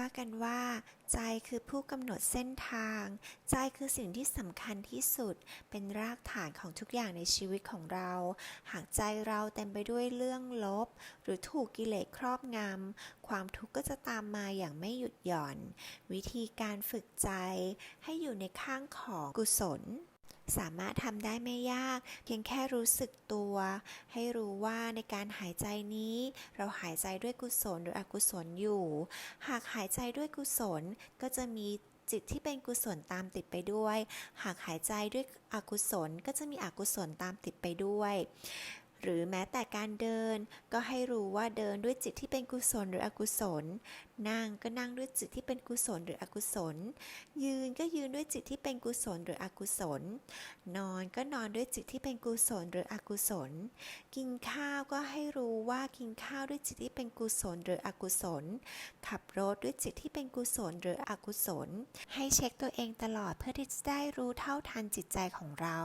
ว่ากันว่า ใจคือผู้กำหนดเส้นทาง ใจคือสิ่งที่สำคัญที่สุด เป็นรากฐานของทุกอย่างในชีวิตของเรา หากใจเราเต็มไปด้วยเรื่องลบ หรือถูกกิเลสครอบงำ ความทุกข์ก็จะตามมาอย่างไม่หยุดหย่อน วิธีการฝึกใจให้อยู่ในข้างของกุศล สามารถทำได้ไม่ยาก เพียงแค่รู้สึกตัว ให้รู้ว่าในการหายใจนี้ เราหายใจด้วยกุศลหรืออกุศลอยู่ หากหายใจด้วยกุศลก็จะมีจิตที่เป็นกุศลตามติดไปด้วย หากหายใจด้วยอกุศลก็จะมีอกุศลตามติดไปด้วย หรือแม้แต่การเดิน ก็ให้รู้ว่าเดินด้วยจิตที่เป็นกุศลหรืออกุศล นั่งก็นั่งด้วยจิตที่เป็นกุศลหรืออกุศล ยืนก็ยืนด้วยจิตที่เป็นกุศลหรืออกุศล นอนก็นอนด้วยจิตที่เป็นกุศลหรืออกุศล กินข้าวก็ให้รู้ว่ากินข้าวด้วยจิตที่เป็นกุศลหรืออกุศล ขับรถด้วยจิตที่เป็นกุศลหรืออกุศล ให้เช็คตัวเองตลอดเพื่อที่จะได้รู้เท่าทันจิตใจของเรา